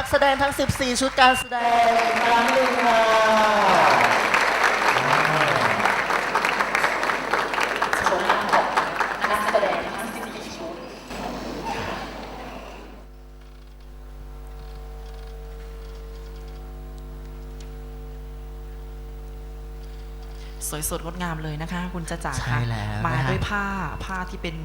นักแสดงทั้ง 14 ชุดการแสดงอีกครั้งหนึ่งค่ะโชว์หน้าของนักแสดงทั้ง14ชุดสวยสดงดงามเลยนะคะ คุณจะจ๋าใช่ค่ะแล้วมานะฮะด้วยผ้าผ้าที่เป็น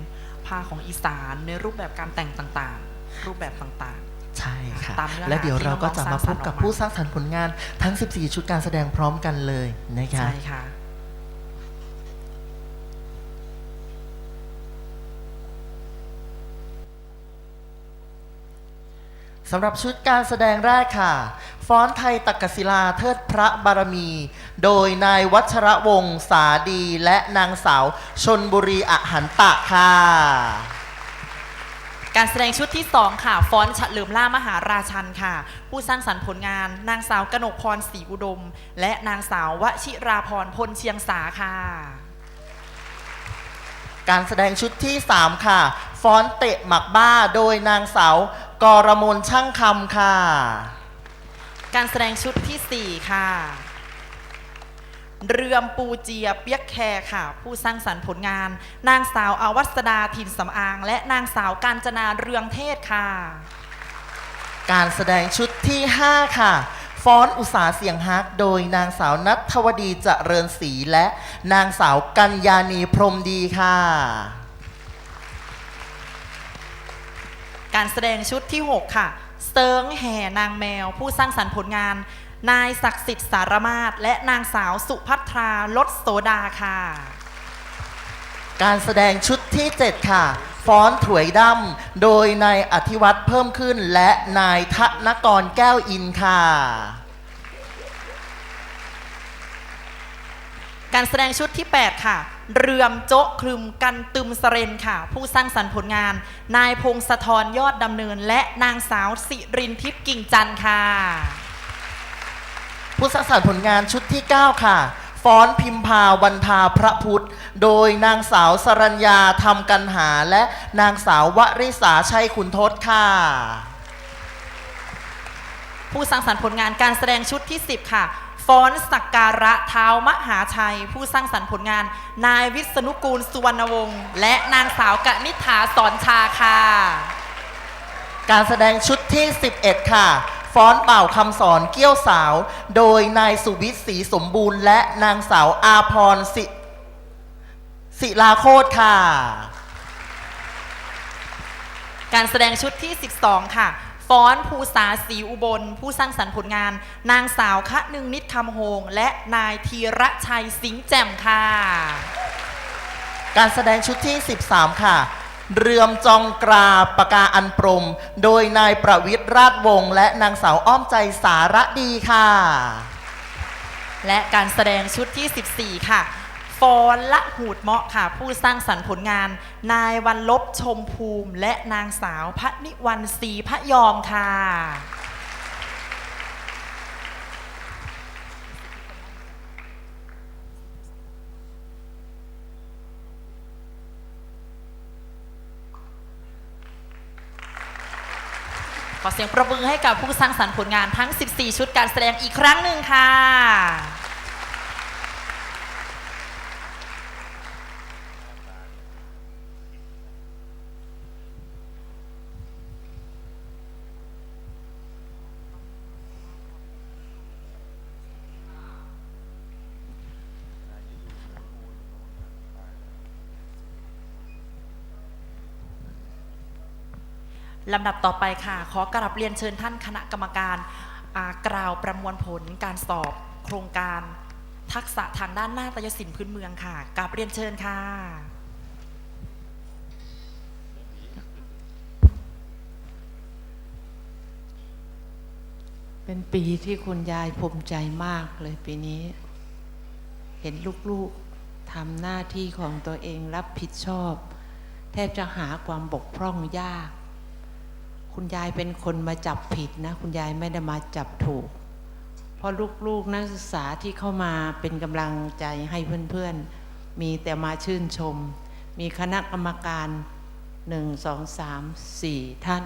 ผ้าของอีสานในรูปแบบการแต่งต่างๆ รูปแบบต่าง ใช่ค่ะ ตามเนื้อหาและเดี๋ยวเราก็จะมาพบกับที่น้องๆผู้สร้างสรรค์ผลงานทั้ง 14 ชุดการแสดงพร้อมกันเลยนะๆคะ ใช่ค่ะ สำหรับชุดการแสดงแรกค่ะฟ้อนไทยตักกศิลาเทิดพระบารมี โดยนายวัชระวงศ์สาดีและนางสาวชนบุรีอหันตะค่ะ การแสดงชุดที่ 2 ค่ะ ฟ้อนฉะเลิมล่ามหาราชันค่ะ ผู้สร้างสรรค์ผลงาน นางสาวกนกพรศรีอุดม และนางสาววชิราพรพลเชียงสาค่ะ การแสดงชุดที่ 3 ค่ะ ฟ้อนเตะหมักบ้าโดยนางสาวกรมนช่างคำค่ะ การแสดงชุดทีสี่4 ค่ะ เรือมปูเจียเปียกแคร์ค่ะ ผู้สร้างสรรค์ผลงาน นางสาวอวัสดาถิ่นสำอาง และนางสาวกาญจนาเรืองเทศค่ะ การแสดงชุดที่ 5 ค่ะ ฟ้อนอุตสาเสียงฮัก โดยนางสาวนัทวดีเจริญศรีและนางสาวกัญญาณีพรหมดีค่ะ การแสดงชุดที่ 6 ค่ะเซิงแห่นางแมว ผู้สร้างสรรค์ผลงาน นายศักดิ์สิทธิ์สารมาศและนางสาวสุภัทราลดโสดาค่ะ การแสดงชุดที่ 7 ค่ะ ฟ้อนถวยดำ โดยนายอธิวัตรเพิ่มขึ้น และนายธนกรแก้วอินค่ะ การแสดงชุดที่ 8 ค่ะ เรือมโจ๊ะครึมกันตึมสเรนค่ะ ผู้สร้างสรรค์ผลงาน นายพงศธรยอดดำเนิน และนางสาวสิรินทิพย์กิ่งจันทร์ค่ะ ผู้สร้างสรรค์ผลงานชุดที่ 9 ค่ะ ฟ้อนพิมพาวันทาพระพุทธ โดยนางสาวสรัญญาทำกันหา และนางสาววริษาชัยขุนทศค่ะ ผู้สร้างสรรค์ผลงานการแสดงชุดที่ 10 ค่ะฟ้อนสักการะเท้ามหาชัย ผู้สร้างสรรค์ผลงาน นายวิษณุกูลสุวรรณวงศ์และนางสาวกนิษฐาสอนชาค่ะ การแสดงชุดที่ 11 ค่ะ ฟ้อนเป่าคำสอนเกี้ยวสาว โดยนายสุวิทย์ศรีสมบูรณ์ และนางสาวอาพรศิศิลาโคตรค่ะ การแสดงชุดที่ 12 ค่ะฟ้อนภูษาศรีอุบล ผู้สร้างสรรค์ผลงาน นางสาวคะนึงนิดคำโฮง และนายธีระชัยสิงห์แจ่มค่ะ การแสดงชุดที่ 13 ค่ะ เรือมจองกราปากาอันปรม โดยนายประวิทย์ราชวงศ์และนางสาวอ้อมใจสาระดีค่ะ และการแสดงชุดที่ 14 ค่ะฟอนละหูดเมาะค่ะ ผู้สร้างสรรค์ผลงาน นายวันลบชมภูมิ และนางสาวพระนิวันศรีพระยอมค่ะ ขอเสียงประมือให้กับผู้สร้างสรรค์ผลงานทั้ง 14 ชุดการแสดงอีกครั้งหนึ่งค่ะ ลำดับต่อไปค่ะ ขอกราบเรียนเชิญท่านคณะกรรมการกล่าวประมวลผลการสอบโครงการทักษะทางด้านนาฏยศิลป์พื้นเมืองค่ะกราบเรียนเชิญค่ะ เป็นปีที่คุณยายภูมิใจมากเลยปีนี้ เห็นลูกๆทำหน้าที่ของตัวเองรับผิดชอบ แทบจะหาความบกพร่องยาก คุณยายเป็นคนมาจับผิดนะ คุณยายไม่ได้มาจับถูก เพราะลูกๆนักศึกษาที่เข้ามาเป็นกำลังใจให้เพื่อนๆ มีแต่มาชื่นชม มีคณะกรรมการหนึ่งสองสามสี่ท่าน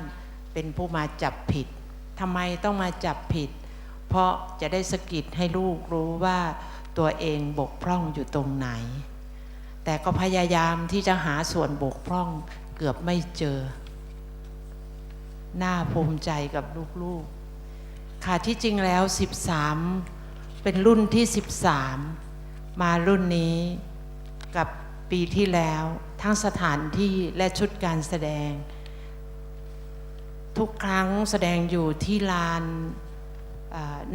เป็นผู้มาจับผิดทำไมต้องมาจับผิด เพราะจะได้สะกิดให้ลูกรู้ว่าตัวเองบกพร่องอยู่ตรงไหน แต่ก็พยายามที่จะหาส่วนบกพร่องเกือบไม่เจอ น่าภูมิใจกับลูกๆ ค่ะที่จริงแล้ว 13 เป็นรุ่นที่ 13 มารุ่นนี้กับปีที่แล้วทั้งสถานที่และชุดการแสดง ทุกครั้งแสดงอยู่ที่ลาน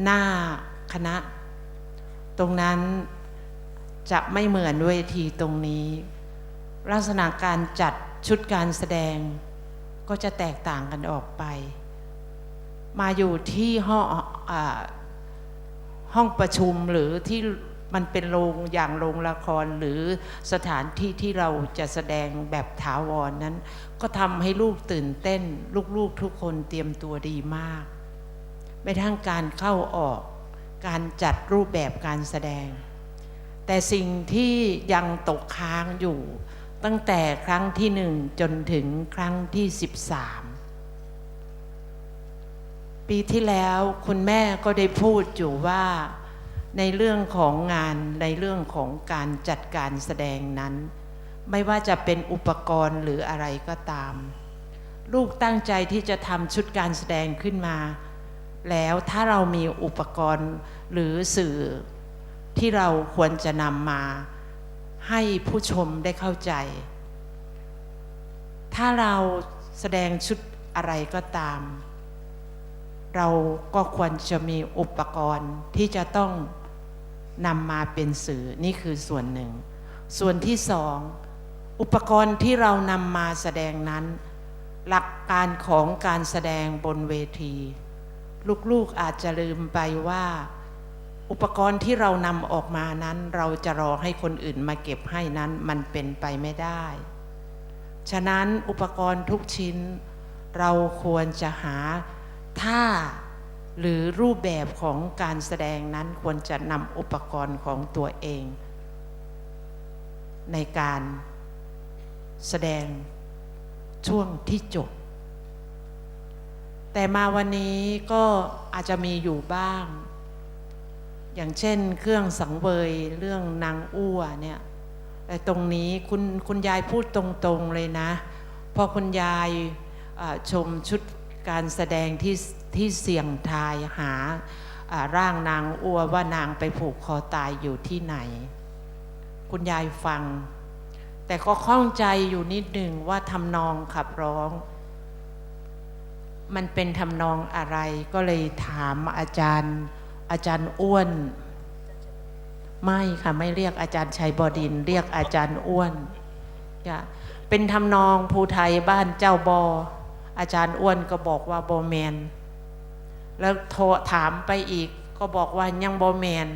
หน้าคณะ ตรงนั้นจะไม่เหมือนเวทีตรงนี้ ลักษณะการจัดชุดการแสดง ก็จะแตกต่างกันออกไป มาอยู่ที่ห้องอห้องประชุมหรือที่มันเป็นโรงอย่างโรงละครหรือสถานที่ที่เราจะแสดงแบบถาวรนนั้น ก็ทำให้ลูกตื่นเต้น ลูกๆทุกคนเตรียมตัวดีมากไม่ทั้งการเข้าออกการจัดรูปแบบการแสดง แต่สิ่งที่ยังตกค้างอยู่ ตั้งแต่ครั้งที่หนึ่งจนถึงครั้งที่สิบสามปีที่แล้วคุณแม่ก็ได้พูดอยู่ว่าในเรื่องของงานในเรื่องของการจัดการแสดงนั้น ไม่ว่าจะเป็นอุปกรณ์หรืออะไรก็ตาม ลูกตั้งใจที่จะทำชุดการแสดงขึ้นมา แล้วถ้าเรามีอุปกรณ์หรือสื่อที่เราควรจะนำมา ให้ผู้ชมได้เข้าใจ ถ้าเราแสดงชุดอะไรก็ตาม เราก็ควรจะมีอุปกรณ์ที่จะต้องนำมาเป็นสื่อนี่คือส่วนหนึ่ง ส่วนที่สอง อุปกรณ์ที่เรานำมาแสดงนั้น หลักการของการแสดงบนเวที ลูกๆอาจจะลืมไปว่า อุปกรณ์ที่เรานำออกมานั้น เราจะรอให้คนอื่นมาเก็บให้นั้นมันเป็นไปไม่ได้ ฉะนั้นอุปกรณ์ทุกชิ้น เราควรจะหาท่าหรือรูปแบบของการแสดงนั้นควรจะนำอุปกรณ์ของตัวเอง ในการแสดงช่วงที่จบ แต่มาวันนี้ก็อาจจะมีอยู่บ้าง อย่างเช่น เครื่องสังเวยเรื่องนางอ้วเนี่ยแต่ตรงนี้คุณคุณยายพูดตรงๆเลยนะ พอคุณยายชมชุดการแสดงที่ที่เสี่ยงทายหาอ่าร่างนางอ้วว่านางไปผูกคอตายอยู่ที่ไหน คุณยายฟัง แต่ก็ข้องใจอยู่นิดหนึ่งว่าทำนองขับร้อง มันเป็นทำนองอะไรก็เลยถามอาจารย์ อาจารย์อ้วน ไม่ค่ะไม่เรียกอาจารย์ชัยบดิน เรียกอาจารย์อ้วนจะเป็นทำนองภูไทยบ้านเจ้าบอ อาจารย์อ้วนก็บอกว่าบอแมน แล้วโทรถามไปอีกก็บอกว่ายังบอแมน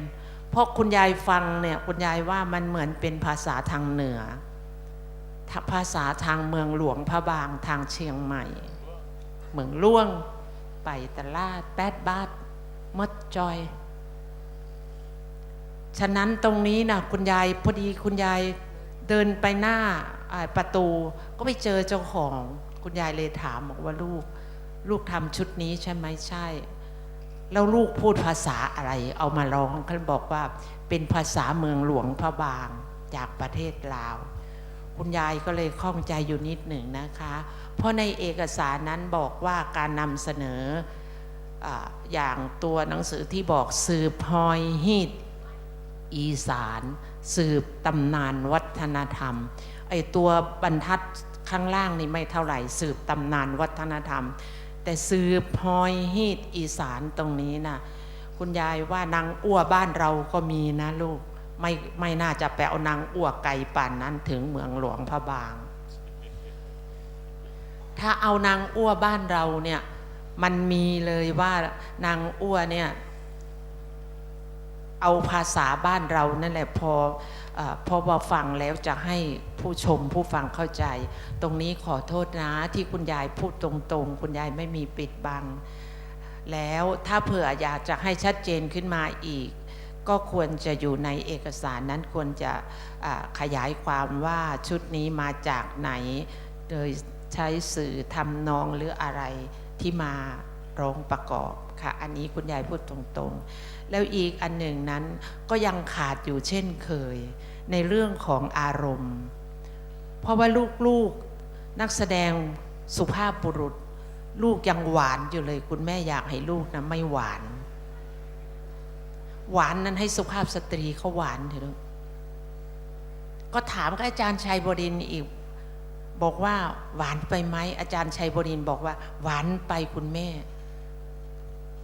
เพราะคุณยายฟังเนี่ยคุณยายว่ามันเหมือนเป็นภาษาทางเหนือ ภาษาทางเมืองหลวงพระบางทางเชียงใหม่ เมืองล่วง ไปตลาดแปดบาท มดจอย ฉะนั้นตรงนี้นะคุณยายพอดีคุณยายเดินไปหน้าอ่าประตู ก็ไปเจอเจ้าของ คุณยายเลยถามบอกว่าลูก ลูกทำชุดนี้ใช่ไหมใช่ แล้วลูกพูดภาษาอะไร เอามาร้องเขาบอกว่าเป็นภาษาเมืองหลวงพระบางจากประเทศลาว คุณยายก็เลยข้องใจอยู่นิดหนึ่งนะคะ เพราะในเอกสารนั้นบอกว่าการนำเสนอ อย่างตัวหนังสือที่บอกสืบฮอยฮีดอีสาน สืบตำนานวัฒนธรรมไอตัวบรรทัดข้างล่างนี่ไม่เท่าไหร่ สืบตำนานวัฒนธรรม แต่สืบฮอยฮีดอีสานตรงนี้นะคุณยายว่านางอ้วบ้านเราก็มีนะลูกไม่ไม่น่าจะไปเอานางอ้วไก่ป่านนั้นถึงเมืองหลวงพระบาง ถ้าเอานางอ้วบ้านเราเนี่ย มันมีเลยว่านางอ้วเนี่ย เอาภาษาบ้านเรานั่นแหละพออพอว่าฟังแล้วจะให้ผู้ชมผู้ฟังเข้าใจ ตรงนี้ขอโทษนะที่คุณยายพูดตรงๆ คุณยายไม่มีปิดบัง แล้วถ้าเผื่ออยากจะให้ชัดเจนขึ้นมาอีก ก็ควรจะอยู่ในเอกสารนั้นควรจะขยายความว่าชุดนี้มาจากไหน โดยใช้สื่อทำนองหรืออะไร ที่มาร้องประกอบค่ะ อันนี้คุณยายพูดตรงๆ แล้วอีกอันหนึ่งนั้นก็ยังขาดอยู่เช่นเคย ในเรื่องของอารมณ์ เพราะว่าลูกๆนักแสดงสุภาพบุรุษ ลูกยังหวานอยู่เลย คุณแม่อยากให้ลูกนะไม่หวาน หวานนั้นให้สุภาพสตรีเขาหวานเถอะกก็ถามกับอาจารย์ชัยบดินทร์อีก บอกว่าหวานไปไหมอาจารย์ชัยบดินบอกว่า หวานไปคุณแม่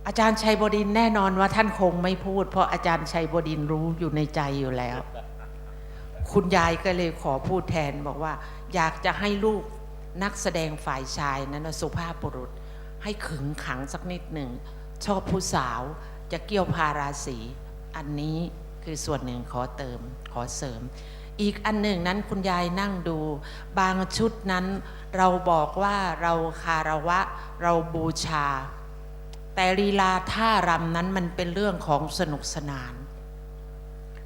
อาจารย์ชัยบดินแน่นอนว่าท่านคงไม่พูด เพราะอาจารย์ชัยบดินรู้อยู่ในใจอยู่แล้ว คุณยายก็เลยขอพูดแทนบอกว่า อยากจะให้ลูกนักแสดงฝ่ายชายนั้นสุภาพบุรุษ ให้ขึงขังสักนิดหนึ่ง ชอบผู้สาวจะเกี่ยวพาราศีอันนี้คือส่วนหนึ่งขอเติมขอเสริม อีกอันหนึ่งนั้นคุณยายนั่งดู บางชุดนั้นเราบอกว่าเราคารวะเราบูชา แต่ลีลาท่ารำนั้นมันเป็นเรื่องของสนุกสนาน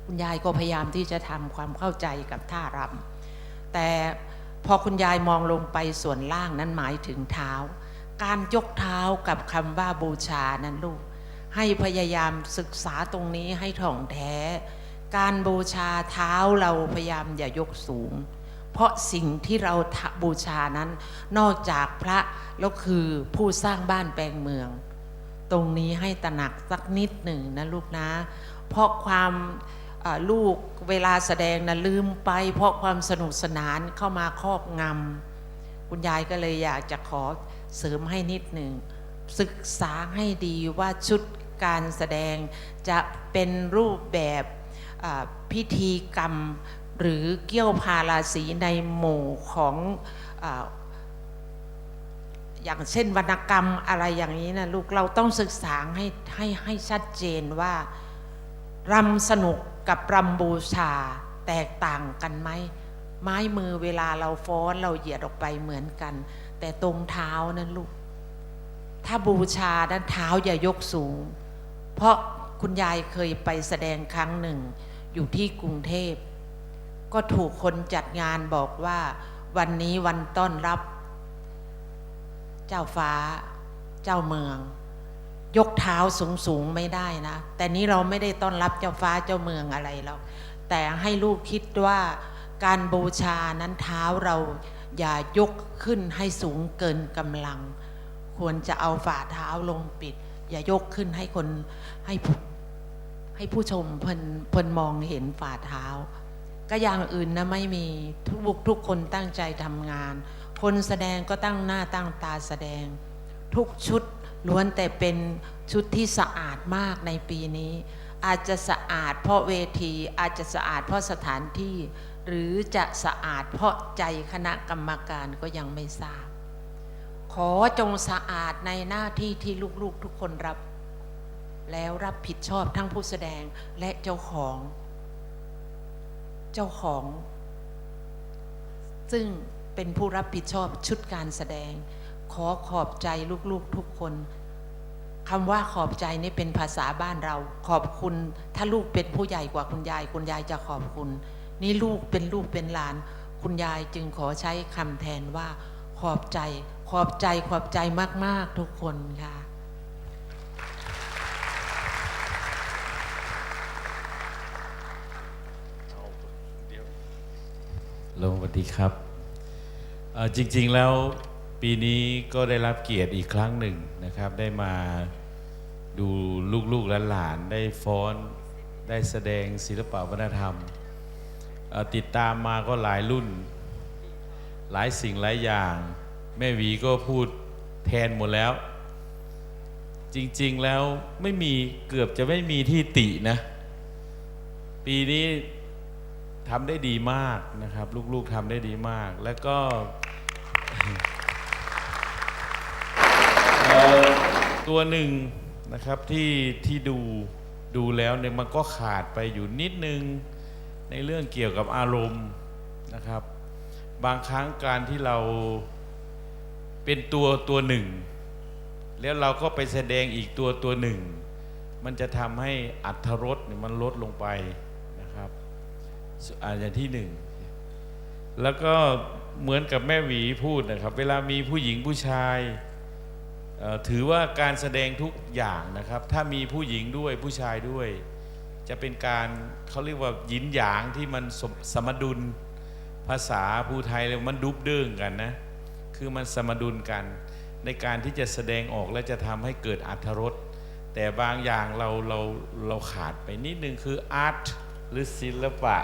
คุณยายก็พยายามที่จะทำความเข้าใจกับท่ารำแต่พอคุณยายมองลงไปส่วนล่างนั้นหมายถึงเท้า การยกเท้ากับคำว่าบูชานั้นลูก ให้พยายามศึกษาตรงนี้ให้ถ่องแท้ การบูชาเท้าเราพยายามอย่ายกสูง เพราะสิ่งที่เราบูชานั้น นอกจากพระแล้วคือผู้สร้างบ้านแปลงเมือง ตรงนี้ให้ตระหนักสักนิดหนึ่งนะลูกนะ เพราะความลูกเวลาแสดงนะลืมไป เพราะความสนุกสนานเข้ามาครอบงำคุณยายก็เลยอยากจะขอเสริมให้นิดหนึ่ง ศึกษาให้ดีว่าชุดการแสดงจะเป็นรูปแบบ พิธีกรรมหรือเกี่ยวพาราศีในหมู่ของออย่างเช่นวรรณกรรมอะไรอย่างนี้นะลูกเราต้องศึกษาให้ให้ให้ชัดเจนว่ารำสนุกกับรำบูชาแตกต่างกันไหมไม้มือเวลาเราฟ้อนเราเหยียดออกไปเหมือนกัน แต่ตรงเท้านั้นลูก ถ้าบูชาด้านเท้าอย่ายกสูง เพราะ คุณยายเคยไปแสดงครั้งหนึ่ง อยู่ที่กรุงเทพ ก็ถูกคนจัดงานบอกว่า วันนี้วันต้อนรับ เจ้าฟ้า เจ้าเมือง ยกเท้าสูงสูงไม่ได้นะ แต่นี้เราไม่ได้ต้อนรับเจ้าฟ้าเจ้าเมืองอะไรหรอกแต่ให้ลูกคิดว่าการบูชานั้นเท้าเราอย่ายกขึ้นให้สูงเกินกำลัง ควรจะเอาฝ่าเท้าลงปิด อย่ายกขึ้นให้คนให้ให้ผู้ชมเพิ่นเพิ่นมองเห็นฝ่าเท้า ก็อย่างอื่นนะไม่มีทุกบุคทุกคนตั้งใจทำงาน คนแสดงก็ตั้งหน้าตั้งตาแสดง ทุกชุดล้วนแต่เป็นชุดที่สะอาดมากในปีนี้ อาจจะสะอาดเพราะเวทีอาจจะสะอาดเพราะสถานที่ หรือจะสะอาดเพราะใจคณะกรรมการก็ยังไม่ทราบ ขอจงสะอาดในหน้าที่ที่ลูกๆทุกคนรับ แล้วรับผิดชอบทั้งผู้แสดงและเจ้าของ เจ้าของ ซึ่งเป็นผู้รับผิดชอบชุดการแสดง ขอขอบใจลูกๆทุกคนคำว่าขอบใจนี่เป็นภาษาบ้านเรา ขอบคุณ ถ้าลูกเป็นผู้ใหญ่กว่าคุณยาย คุณยายจะขอบคุณ นี่ลูกเป็นลูกเป็นหลาน คุณยายจึงขอใช้คำแทนว่าขอบใจ ขอบใจขอบใจมาก ๆ ทุกคนค่ะ ลงสวัสดีครับ จริง ๆ แล้วปีนี้ก็ได้รับเกียรติอีกครั้งหนึ่งนะครับ ได้มาดูลูกๆและหลานได้ฟ้อนได้แสดงศิลปวัฒนธรรม ติดตามมาก็หลายรุ่น หลายสิ่งหลายอย่าง แม่วีก็พูดแทนหมดแล้ว จริง ๆแล้วไม่มีเกือบจะไม่มีที่ตินะ ปีนี้ทำได้ดีมากนะครับ ลูกๆทำได้ดีมาก แล้วก็ตัวหนึ่งนะครับที่ที่ดูดูแล้วเนี่ยมันก็ขาดไปอยู่นิดนึง ในเรื่องเกี่ยวกับอารมณ์นะครับ บางครั้งการที่เรา เป็นตัวตัวหนึ่ง แล้วเราก็ไปแสดงอีกตัวตัวหนึ่ง มันจะทำให้อัตรสเนี่ยมันลดลงไปนะครับอาอย่างที่หนึ่ง แล้วก็เหมือนกับแม่หวีพูดนะครับ เวลามีผู้หญิงผู้ชายถือว่าการแสดงทุกอย่างนะครับ ถ้ามีผู้หญิงด้วยผู้ชายด้วย จะเป็นการเขาเรียกว่าหยินหยางที่มันสมสมดุลภาษาผู้ไทยเลยมันดุบเด้งกันนะ คือมันสมดุลกัน ในการที่จะแสดงออกและจะทำให้เกิดอัธรสแต่บางอย่างเราเราเราขาดไปนิดนึงคืออาร์ตหรือศิลปะ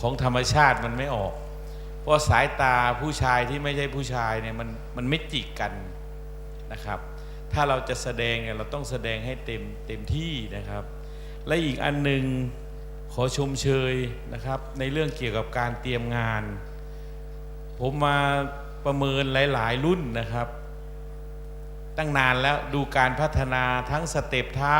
ของธรรมชาติมันไม่ออก เพราะสายตาผู้ชายที่ไม่ใช่ผู้ชายเนี่ยมันมันไม่จิกกันนะครับ ถ้าเราจะแสดงเนี่ยเราต้องแสดงให้เต็มเต็มที่นะครับ และอีกอันหนึ่งขอชมเชยนะครับ ในเรื่องเกี่ยวกับการเตรียมงาน ผมมา ประเมินหลาย ๆ รุ่นนะครับ ตั้งนานแล้วดูการพัฒนาทั้งสเต็ปเท้า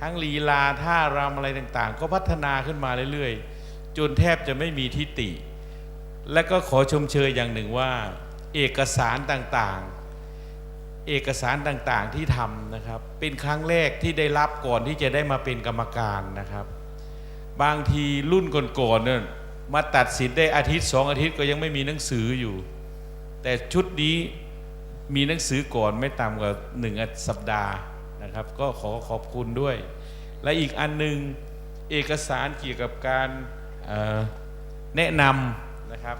ทั้งลีลาท่ารำอะไรต่างๆ ก็พัฒนาขึ้นมาเรื่อย ๆ จนแทบจะไม่มีทิฏฐิและก็ขอชมเชยอย่างหนึ่งว่า เอกสารต่างๆ เอกสารต่างๆที่ทำนะครับ เป็นครั้งแรกที่ได้รับก่อนที่จะได้มาเป็นกรรมการนะครับ บางทีรุ่นก่อนๆเนี่ยมาตัดสินได้อาทิตย์สองอาทิตย์ก็ยังไม่มีหนังสืออยู่ แต่ชุดนี้มีหนังสือก่อนไม่ต่ำกว่าหนึ่งสัปดาห์นะครับ ก็ขอขอบคุณด้วย และอีกอันหนึ่งเอกสารเกี่ยวกับการแนะนำนะครับ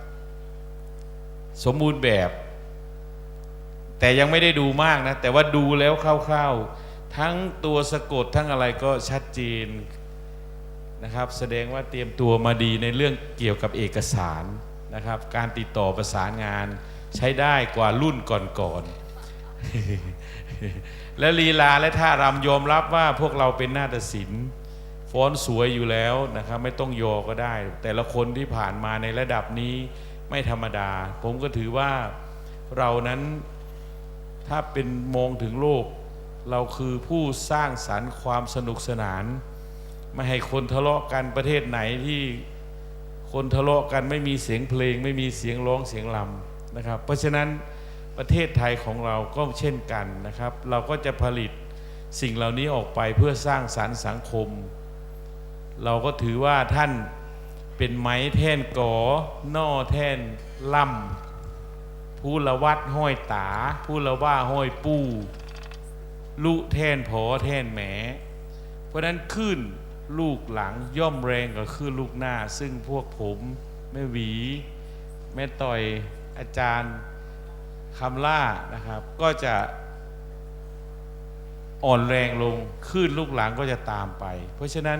สมบูรณ์แบบ แต่ยังไม่ได้ดูมากนะ แต่ว่าดูแล้วคร่าวๆ ทั้งตัวสะกดทั้งอะไรก็ชัดเจนนะครับ แสดงว่าเตรียมตัวมาดีในเรื่องเกี่ยวกับเอกสารนะครับ การติดต่อประสานงาน ใช้ได้กว่ารุ่นก่อนๆและลีลาและท่ารำยอมรับว่าพวกเราเป็นนาฏศิลป์ฟ้อนสวยอยู่แล้วนะครับไม่ต้องโยก็ได้ แต่ละคนที่ผ่านมาในระดับนี้ไม่ธรรมดา ผมก็ถือว่าเรานั้นถ้าเป็นมองถึงโลก เราคือผู้สร้างสรรค์ความสนุกสนาน ไม่ให้คนทะเลาะกันประเทศไหนที่คนทะเลาะกันไม่มีเสียงเพลง ไม่มีเสียงร้องเสียงรำ นะครับ เพราะฉะนั้นประเทศไทยของเราก็เช่นกันนะครับ เราก็จะผลิตสิ่งเหล่านี้ออกไปเพื่อสร้างสรรค์สังคม เราก็ถือว่าท่านเป็นไม้แท่นกอนอแท่นล่ำผู้ละวัดห้อยตา ผู้ละว่าห้อยปู้ลุแท่นพอแท่นแหม เพราะฉะนั้นขึ้นลูกหลังย่อมแรงกว่าขึ้นลูกหน้า ซึ่งพวกผมแม่หวี แม่ต่อย อาจารย์คำล่านะครับ ก็จะอ่อนแรงลงขึ้นลูกหลังก็จะตามไป เพราะฉะนั้น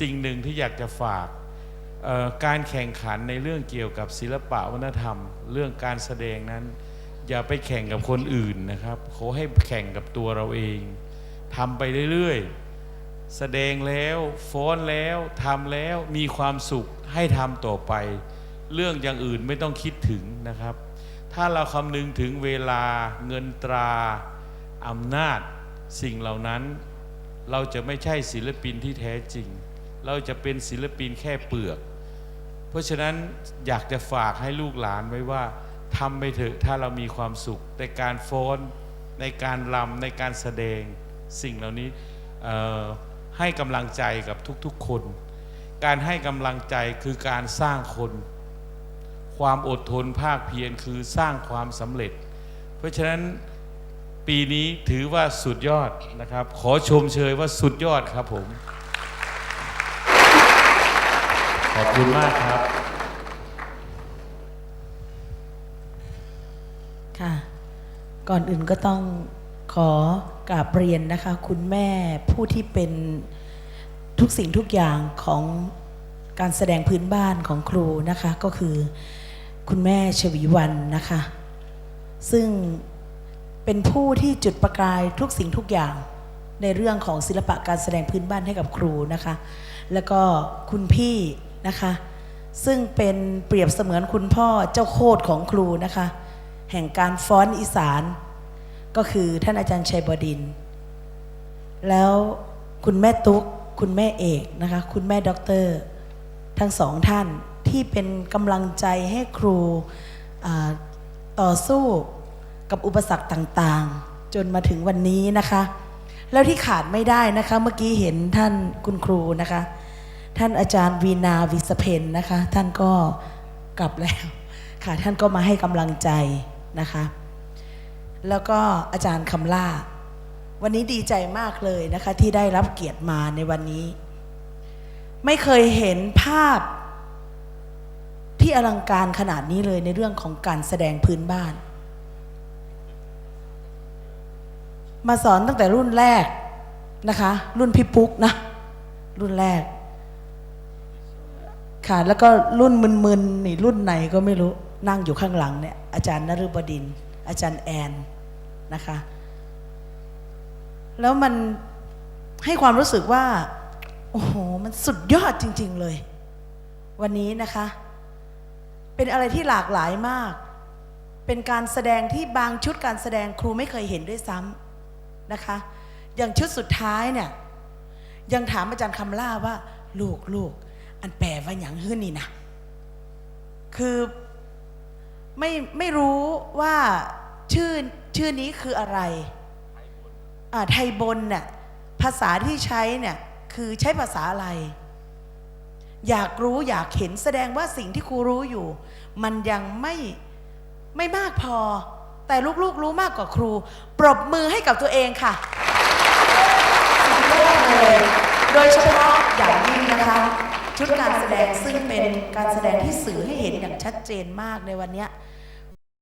สิ่งหนึ่งที่อยากจะฝากการแข่งขันในเรื่องเกี่ยวกับศิลปะวัฒนธรรม เรื่องการแสดงนั้น อย่าไปแข่งกับคนอื่นนะครับขอให้แข่งกับตัวเราเองทำไปเรื่อยๆ แสดงแล้วฟ้อนแล้วทำแล้วมีความสุขให้ทำต่อไป เรื่องอย่างอื่นไม่ต้องคิดถึงนะครับ ถ้าเราคำนึงถึงเวลาเงินตราอำนาจสิ่งเหล่านั้น เราจะไม่ใช่ศิลปินที่แท้จริง เราจะเป็นศิลปินแค่เปลือก เพราะฉะนั้นอยากจะฝากให้ลูกหลานไว้ว่าทำไปเถอะถ้าเรามีความสุขในการฟ้อนในการรำในการแสดงสิ่งเหล่านี้ให้กำลังใจกับทุกๆคน การให้กำลังใจคือการสร้างคน ความอดทนภาคเพียรคือสร้างความสำเร็จ เพราะฉะนั้นปีนี้ถือว่าสุดยอดนะครับ ขอชมเชยว่าสุดยอดครับผม ขอบคุณมากครับ ค่ะ ก่อนอื่นก็ต้องขอกราบเรียนนะคะ คุณแม่ผู้ที่เป็นทุกสิ่งทุกอย่างของการแสดงพื้นบ้านของครูนะคะก็คือ คุณแม่ชวีวันนะคะ ซึ่งเป็นผู้ที่จุดประกายทุกสิ่งทุกอย่างในเรื่องของศิลปะการแสดงพื้นบ้านให้กับครูนะคะ แล้วก็คุณพี่นะคะ ซึ่งเป็นเปรียบเสมือนคุณพ่อเจ้าโคตรของครูนะคะ แห่งการฟ้อนอีสาน ก็คือท่านอาจารย์ชัยบดิน แล้วคุณแม่ตุ๊ก คุณแม่เอกนะคะ คุณแม่ด็อกเตอร์ ทั้งสองท่าน ที่เป็นกำลังใจให้ครูต่อสู้กับอุปสรรคต่างๆ จนมาถึงวันนี้นะคะ แล้วที่ขาดไม่ได้นะคะเมื่อกี้เห็นท่านคุณครูนะคะ ท่านอาจารย์วีนาวิสเพนนะคะ ท่านก็กลับแล้วค่ะท่านก็มาให้กำลังใจนะคะ แล้วก็อาจารย์คำล่า วันนี้ดีใจมากเลยนะคะที่ได้รับเกียรติมาในวันนี้ ไม่เคยเห็นภาพ อลังการขนาดนี้เลยในเรื่องของการแสดงพื้นบ้าน มาสอนตั้งแต่รุ่นแรกนะคะ รุ่นพี่ปุ๊กนะ รุ่นแรก ค่ะ แล้วก็รุ่นมึนๆนี่รุ่นไหนก็ไม่รู้นั่งอยู่ข้างหลังเนี่ยอาจารย์นฤบดิน อาจารย์แอนนะคะ แล้วมันให้ความรู้สึกว่า โอ้โห มันสุดยอดจริง ๆ เลย วันนี้นะคะ เป็นอะไรที่หลากหลายมาก เป็นการแสดงที่บางชุดการแสดงครูไม่เคยเห็นด้วยซ้ำนะคะ อย่างชุดสุดท้ายเนี่ย ยังถามอาจารย์คำล่าว่า ลูกลูกอันแปลว่าอย่างฮื้นนี่นะคือไม่ไม่รู้ว่าชื่อชื่อนี้คืออะไรอาไทยบนเนี่ยภาษาที่ใช้เนี่ยคือใช้ภาษาอะไร อยากรู้อยากเห็นแสดงว่าสิ่งที่ครูรู้อยู่ มันยังไม่ไม่มากพอ แต่ลูกๆรู้มากกว่าครู ปรบมือให้กับตัวเองค่ะสุดยอดเลยโดยเฉพาะอย่างยิ่งนะคะ ชุดการแสดงซึ่งเป็นการแสดงที่สื่อให้เห็นอย่างชัดเจนมากในวันเนี้ย